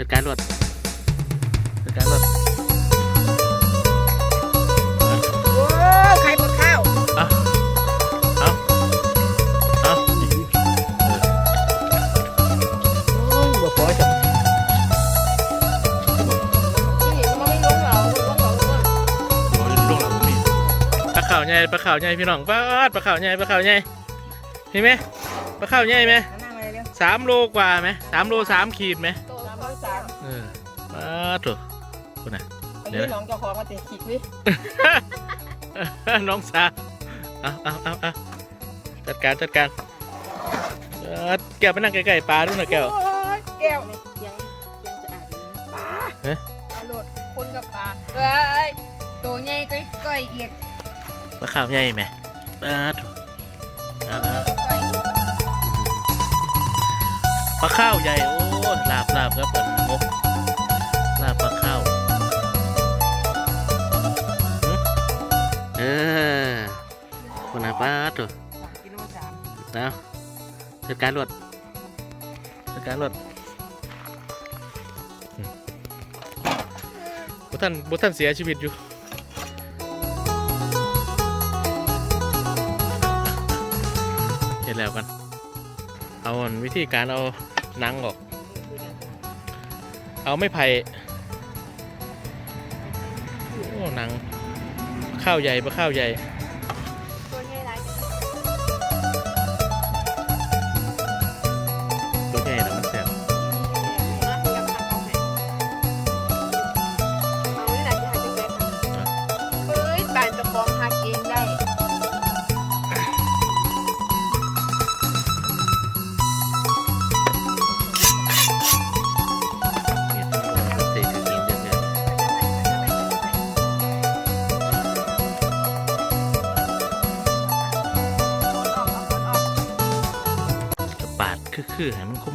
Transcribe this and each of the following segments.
จัดการรถจัดการรถโอ้ไข่หมดข้าวเอาเอาเอาโอ้ยบ่พอจ้ะนี่มันไม่ลงเหรอลงเหรอลงเหรอโอ้ยลูกหลังผมมีปลาข่าวใหญ่ปลาข่าวใหญ่พี่น้องปลาดปลาข่าวใหญ่ปลาข่าวใหญ่เห็นไหมปลาข่าวใหญ่ไหมนั่งอะไรเร็วสามโลกว่าไหมสามโลสามขีดไหม ตัวคุณน่ะอันเดี๋ยวนี้นะน้องเจ้าของมาเตะขีดวิน้องสาวเอาเอาเอาเอาจัดการจัดการเออแก้วไปนั่งใกล้ๆปลาดูหน่อยแก้วโอ้ยแก้วนี่ยังยังจะอาบอยู่นะปลาปลาโหลดคนกับปลาเอ้ยตัวใหญ่ก็ก้อยเอียดปลาข่าวใหญ่ไหมปลาดเอาเอาก้อยเอียดปลาข้าวใหญ่โอ้ลาบลาบครับ ปลาตัวสามกิโลสามนะจัดการรถจัดการรถอืมบุท่านบุท่านเสียชีวิตอยู่เห็นแล้วกัน เอาอันวิธีการเอาหนังออก เอาไม่ไผ่โอ้หนัง ข้าวใหญ่ปลาข้าวใหญ่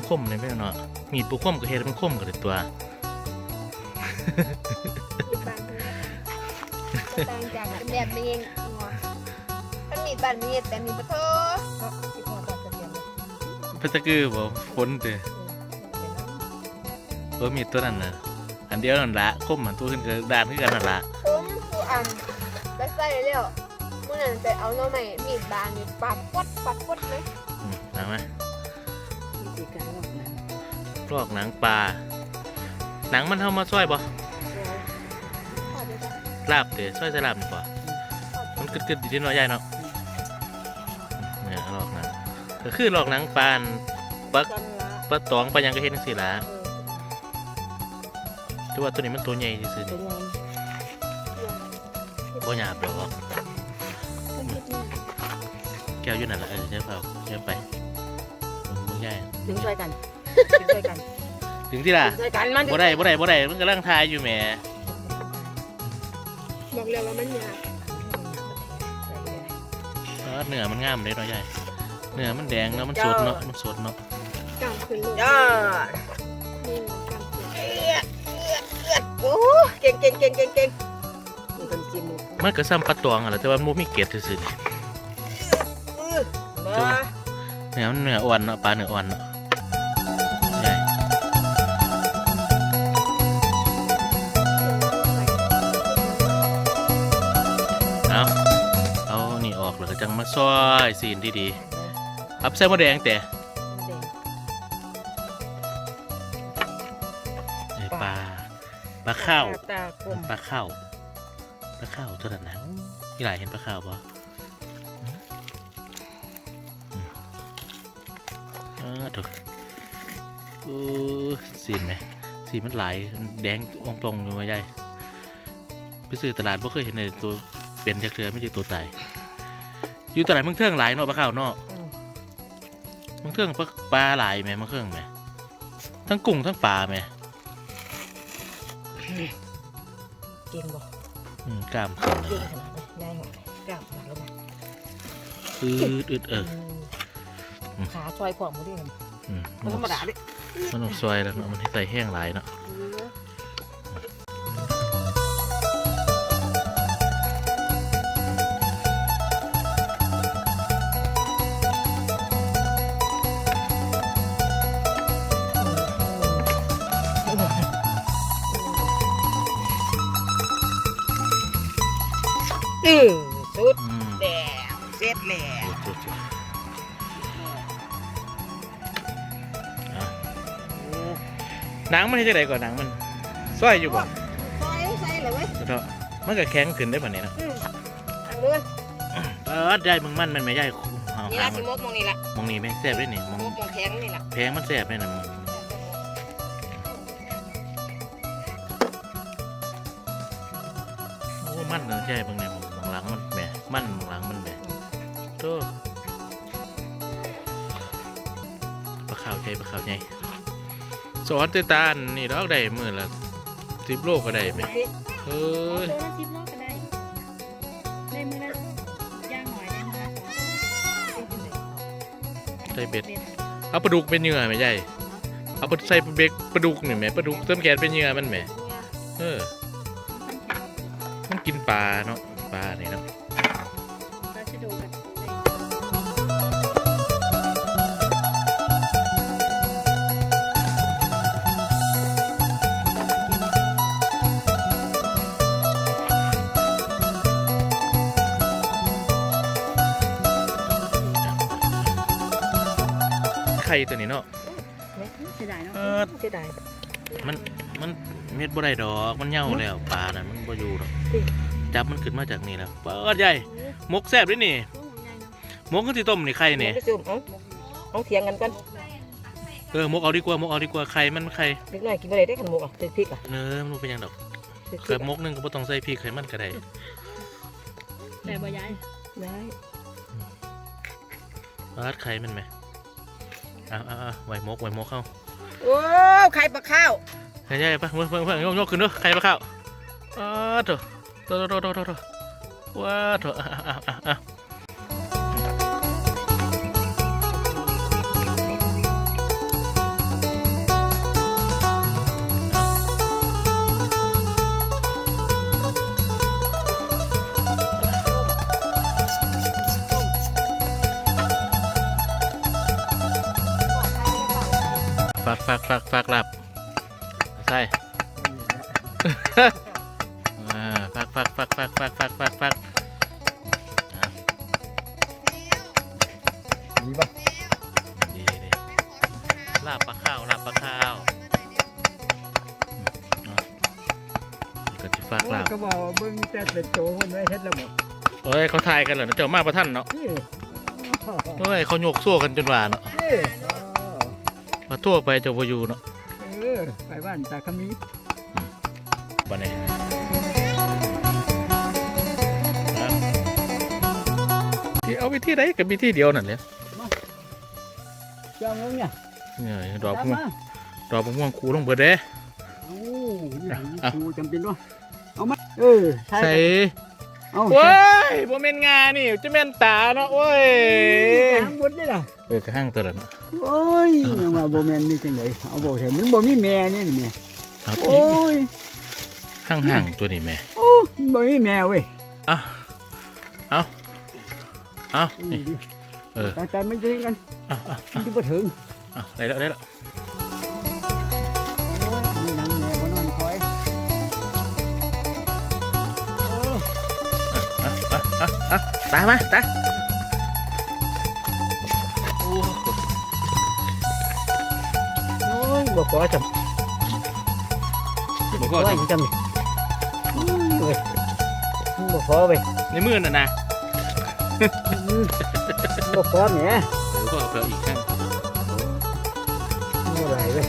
คมเลยแม่เนาะมีดปูคมกับเฮ็ดมันคมกันเลยตัวต่างจากแบบนี้เองหัวมันมีบ้านมีแต่มีปะโถก็ที่พ่อตัดกระพัตะกือบ่พ้นเด้อเออมีดตัวนั้นนะอันเดียวนั่นละคมมันตัวขึ้นกับด้านคือกันนั่นละผมผู้อันแล้วใส่เร็วมื่อนั้นไปเอาหน่ใหม่มีดบางนี่ปัดปดปัดปดไหมเอาไหม ลอกหนังปลา หนังมันเท่ามาซอยบ่พอดีจ้ะลาบเด้อซอยใส่ลาบดีกว่ามันกึดๆดีๆเนาะยายเนาะเนี่ยลอกหนังก็คือลอกหนังปลาอันปลากันละปลาตองปลาหยังก็เฮ็ดจังซี่ล่ะเออแต่ว่าตัวนี้มันตัวใหญ่ซื่อๆเป็นี่นยังบ่หยาบดอกมันคิดนี่แก้วอยู่นั่นล่ะเออใช่เปล่าใช่ไปบ่ใหญ่ถึงช่วยกัน ถึงช่วยกันถึงที่ล่ะถึงช่วยกันมันบ่ได้บ่ได้บ่ได้มันกำลังทายอยู่แหมบอกแล้วว่ามันยากเออเนื้อมันงามเลยเนาะยายเนื้อมันแดงแล้วมันสดเนาะมันสดเนาะกล้ามขึ้นเลยจ้านี่กล้ามขึ้นโอ้เก่งเก่งเก่งเก่งเก่งมีคนกินหมูมันก็ซ้ำปลาตองอะแหละแต่ว่ามันบ่มีเกล็ดซื่อๆนี่อื้อมาเนื้อมันเนื้ออ่อนเนาะปลาเนื้ออ่อนเนาะ ซอยซีนดีๆอับใส่หมะแดงแต่ไอ้ปลาปลาข้าวตาคมปลาข้าวปลาข้าวตัวนั้นนะพี่หลายเห็นปลาข้าวปะเออถูกโอ้สีนไหมสีมันหลายแดงองตรงอยู่มาใหญ่ไปซื้อตลาดบ่เคยเห็นในตัวเป็นจักเทือไม่ใช่ตัวตาย อยู่ตลาดเมืองเทื่องหลายเนาะปลาข้าวเนาะอืมเมืองเทื่องปลาปลาหลายไหมเมืองเทื่องไหมทั้งกุ้งทั้งปลาไหมเก่งบ่อืมกล้ามขึ้นเลเก่งยขนาดไหนง่ายหัวกล้ามขนาดแล้วนะอืดอืดเอออืมขาซอยขวางมือดิอืมมันธรรมดาดิมันต้องซอยแล้วเนาะมันให้ใส่แห้งหลายเนาะ หนังมันเฮ็ดจังไดก่อนหนังมันซอยอยู่บ่ซอยใส่เลยเว้ยสุดเถาะมันก็แข็งขึ้นได้ป่ะเนี่ยนะอืมอันนู้นเออได้มึงมันมันไม่ใหญ่เอานี่หาละงมัสินมกมองนี่ละมองนี่แม่งแซ่บด้วยนี่มองมกมองแข็งนี่ละแพงมันแซ่บเลยนะโอ้มันเนอะใช่บางเนี่ยมองหลังมันแหมมันมองหลังมันแหมโตปลาขาวใจปลาขาวใจ สอนเตตานนี่ดอกได้มือละสิบโลก็ได้ไหมเฮ้ยตัวละสิบโลก็ได้ได้มือละย่างหน่อยได้มือละสองได้เบ็ดเอาปลาดุกเป็นเหยื่อไหมใหญ่เอาปลาใส่เบ็ดปลาดุกหนี่ไหมปลาดุกเติมแกนเป็นเหยื่อมันไหมเออมันกินปลาเนาะ ข่ตัวนี้เนาะเสียดายเนาะเออเสียดายมันมันเม็ดบ่ได้ดอกมันเหย่าแล้วปลาน่ะมันบ่อยู่ดอกจริงจับมันขึ้นมาจากนี่แล้วเปิดใหญ่มกแซ่บด้วยนี่ตัวหมูใหญ่เนาะมกก็สิต้มนี่ไข่นี่ไปซุ่มเอาเอาเถียงกันก่อนเออมกเอาดีกว่ามกเอาดีกว่าไข่มันไข่เล็กน้อยกินบ่ได้ได้ขันหมกอะตึกพริกอะเออมันบ่เป็นหยังดอกตึกพเคริยกมกหนึงก็บ่ต้องใส่พริกไข่มันก็ได้แต่บ่ย้ายได้ปาดไข่มันไหมเอาเอาเอาไว้มกไว้มกเข้าโอ้ไข่ปลาข้าวใช่ใช่ปะเพิ่งเพิ่งเพิ่งยกยกขึ้นด้วยไข่ปลาข้าวอ้าโถโถโถโถโถโถว้าโถอะอะอะอะฝาก กฝากฝากหลับใช่อ่าฝากฝากฝากฝากฝากฝากฝากฝากอะมีปะดีดีลาบปลาข้าวลาบปลาข้าวอืมเอานี่ก็จะฝากลาบก็บอกว่าเบิ่งแต่เป็นโจคนไว้เฮ็ดแล้วหมดเอ้ยเขาทายกันเหรอเจ้ามาประท่านเนาะนี่เฮ้ยเขาโยกโซ่กันจนว่าเนาะนี่ มาทั่วไปเจ้าพอยู่เนาะเออไปบ้านตาคำมีบันนี้ที่เอาวิธีไหนกับวิธีเดียวนั่นแหละจ้างงเนี่ยเนี่ยดอกตามม่วงมาดอกม่วงคูลงเบิดเด้โอ้ยครูจำเป็นด้วยเอามาเออใช่ใส่ เอาโอ้ยบ่แม่นงานี่จะแม่นตาเนาะโอ้ยทางบนได้ล่ะเออกระห้างตัวละเนาะโอ้ยยังว่าบ่แม่นนี่จังไดเอาบ่ใช่มันบ่มีแม่นี่นี่แม่เอาโอ้ยห้างห่างๆตัวนี้แม่โอ้บ่มีแม่เว้ยเอาเอาเอานี่เออตาตาไม่จริงกันเอาเอามันสิบ่ถึงเอาได้แล้วได้แล้ว താവാ താ บ่ขอจําบ่ขอจําบ่ขอไปในมือน่ะนะบ่ขอแหมบ่ขอเพิ่มอีกครั้งบ่ได้เว้ย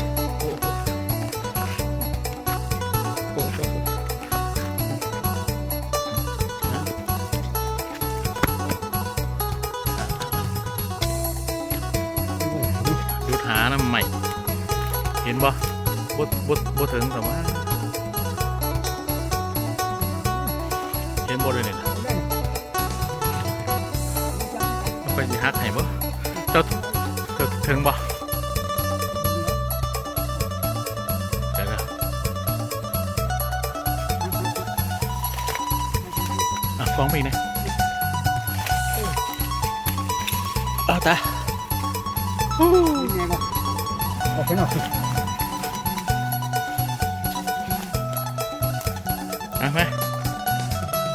เห็นบ่บดบดบดถึงแต่ว่าเห็นบ่เลยเนี่ยไปสิฮักให้บ่เจ้าเจ้าถึงบ่เดี๋ยวนะฟ้องไปนะเอาตามีแม่บ่เอาไปหน่อย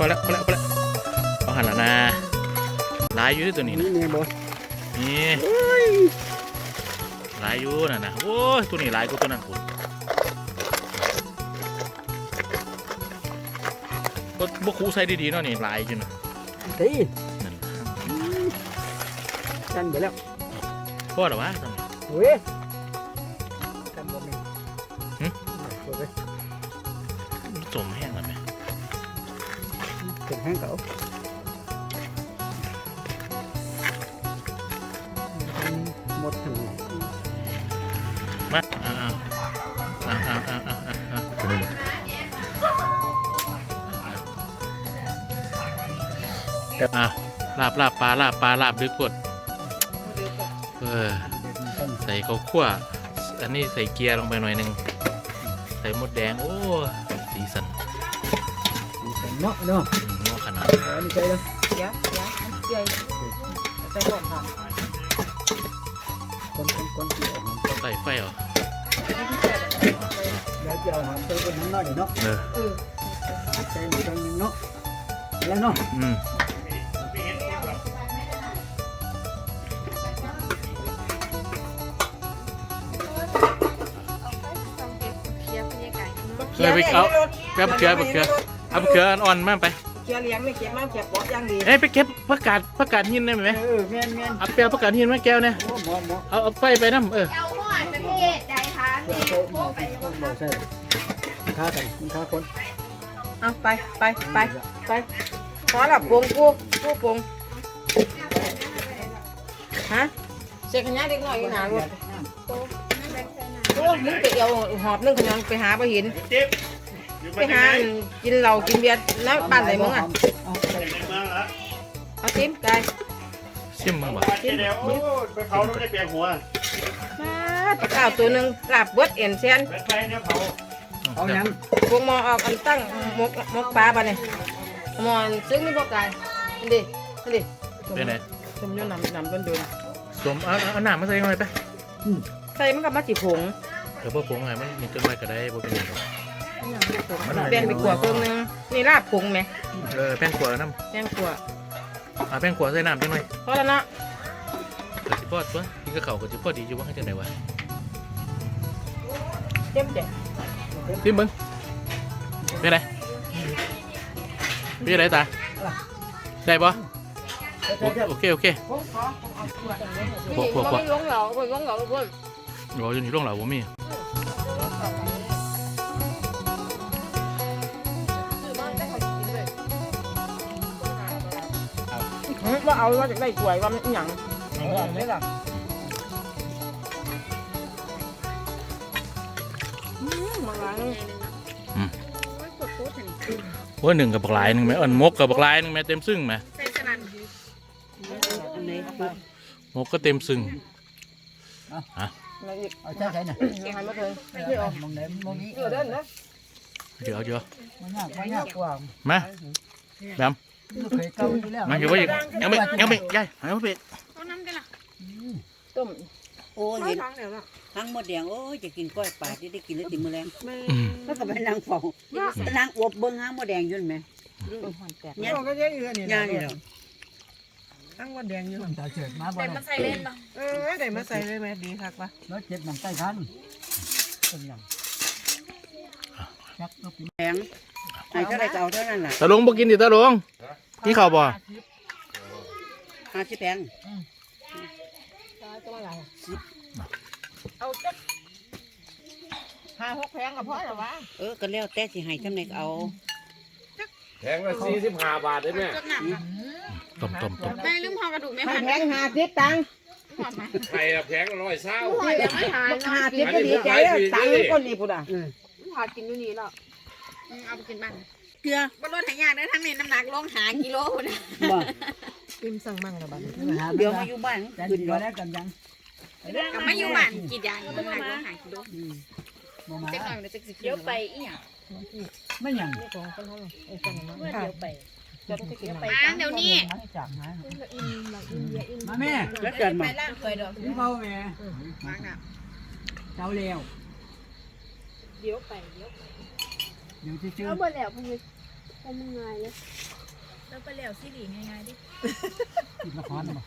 พอแล้วพอแล้วพอแล้วหันละนะหลายอยู่ที่ตัวนี้นี่นะแม่บ่นี่หลายอยู่น่ะนะโอ้ยตัวนี้หลายกว่าตัวนั้นคุณก็บ่คูใส่ดีๆเนาะนี่หลายอยู่นะตีนั่นกันไปแล้วพอหรอวะตรงนี้เว้ย เป็นแห้งเก่าหมดทั้งมาอ้าอ้าอ้าอ้าอ้าอ้าอ้าอ้าลาบลาบปลาลาบปลาลาบดึกกดเออใส่ข้าวคั่วอันนี้ใส่เกียร์ลงไปหน่อยหนึงใส่มดแดง โอ้ สีสันมีแต่เนาะเนาะอืมงอ ขนาดเอาอันนี้ใส่แล้วเดี๋ยวเดี๋ยวเดี๋ยวใส่หอมหอมคนคนคนที่เอาหอมใส่ไฟเหรอแล้วจะเอาหอมใส่คนนั้นหน่อยเนาะเออใส่หนึ่งหนึ่งเนาะแล้วเนาะอืมเคลียร์บรรยากาศเนาะเออไปเอาแกบเกลือบักเกลือเอาบักเกลืออ่อนๆมาไป เคี่ยวเลี้ยงไม่เก็บมาเก็บปอกอย่างดีเอ้ยไปเก็บผักกาดผักกาดหินได้ไหมเออแม่นแม่นเอาเปรียวผักกาดหินมาแก้วเนี่ยโอ้หมอหมอเอาเอาไฟไปน้ำเออเอาหอยประเทศใดคะเดี๋ยวใส่หมอใส่หมอใส่ค้ากันค้าคนเอาไปไปไปไปพอละปรุงกูกูปรุงฮะเสกขยะเด็กน้อยอยู่หนาลูกโอ้มึงไปเอาหอบนึงขยะไปหาไปเห็น ไปหากินเหล้ากินเบียร์แล้วบ้านไหนมึงอะเอาใส่เอาซิมไก่ชิมมึงบ่ซิมเดี๋ยวไปเผาแล้วไม่ได้เปลี่ยนหัวมาตะข้าวตัวหนึ่งลาบเบิดเอ็นเซนไปไปเนี่ยเผาเอาหยังพวกหมอออกอันตั้งหมกหมกปลาปะเนี่ยหมอซึ้งนี่พวกไก่นี่ดินี่ดิเป็นไงชมอยูนำนำต้นดูสมเอาเอาเอาน้ำมาใส่หน่อยไปใส่มันกับมาจิผงเดี๋ยวพวกผมไงมันมีต้นไม้ก็ได้บ่เป็นหยังหรอก แป้งไปขวดครึ่งนึงนี่ลาบผงไหมเออแป้งขวดน้แป้งขวดำเอาแป้งขวดใส่น้ำจังหน่อยพอแล้วเนาะกระสิพอดตัวกินกับเขาวกระสิพอดีอยู่ว่าให้จังไดวะเต็มเด็ดซิมเบิ้งเป็นไรเป็นไรตาได้ปะโอโอเคโอเคนี่เขาไม่ลงเหลาเพิ่นลงเหลาเพิ่นรอจนถึงร่องเหล่าผมมีว่าเอาว่าจะได้สวยว่ามันอหย่างไม่หรอมาล้างว่าหนึ่งกับบักหลายหนึ่งไหมเอันมกกับบักหลายหนึ่งไหมเต็มซึ่งไหมใส่สลัดมกก็เต็มซึ่งอะไรอีกเอาใส่ใส่น่ะยังไงมาเพิ่งไม่ออกมองไหนมองนี้เออเดินนะเดี๋ยวเดี๋ยวมันยากมันยากกว่ามาแบม เคยเก่าอยู่แล้วมาอยู่ว่าอีกยังไม่ยังไม่ยายหายมาเป็ดเอาน้ำกันล่ะต้มโอ้ยเห็นท้องเดี๋ยวละทั้งหมดแดงโอ้ยจะกินกล้อยปลาที่ได้กินแล้วติมือแรงอืมแล้วก็ไปนั่งเฝ้านั่งอวบเบิ้งห้างหมดแดงอยุ่นไหมเนี่ยก็เยอะอยู่นี่ย่านี่แหละตั้งวันแดงอยู่ตาเฉิดมาบ่แต่มาใส่เล่นปะเออได้มาใส่เลยแม่ดีคักปะแล้วเจ็บหนังใต้ทันเป็นหยังจักก็เป็นแดง ไหนเท่าไรก็เอาเท่านั้นน่ะตาลงบ่กินดิตาลงกินข้าวบ่ห้าสิบแพงเอาจักห้าหกแพงกับพ่อเหรอวะเออก็แล้วแต่สิให้ทำไหนก็เอาแพงละสี่สิบห้าบาทได้ไหมจดหนักปะต้มต้มต้มแม่ลืมห่อกระดูกไม่ห้าผ่านแพงห้าสิบตังค์ห่อไหมไข่ละแพงละร้อยเศร้าห่อเดี๋ยวไม่ทานห้าสิบก็ดีใจแล้วตังค์ก็ดีปุ๊ดอะห่อกินดูนี่แล้ว เอาไปกินบ้านเกลือบนรถหายากได้ทั้งนี้น้ำหนักลงหากิโลนะบ่กิมสั่งมั่งละบ้านเดี๋ยวมาอยู่บ้านจันขึ้นก็รถแล้วกันยังก็ไม่อยู่บ้านกินยาน้ำหนักลงหากิโลบ่มาเจ๊กหน่อยเดี๋ยวจะสิเดี๋ยวไปอีหยังไม่ยังนี่ของคนเขาเลยไอ้คนนั้นเดี๋ยวไปจะต้องกินอะไรมาเดี๋ยวนี้จากหามาแม่แล้วเกิดมาไปล่างเคยดอกนี่เขาแม่มาค่ะเจ้าเร็วเดี๋ยวไปเดี๋ยวเดี๋ยวจะเจอเอาเบอร์แล้วพี่ทำยังไงเนี่ยแล้วไปแล้วสิหลีง่ายๆดิ กินละครบ่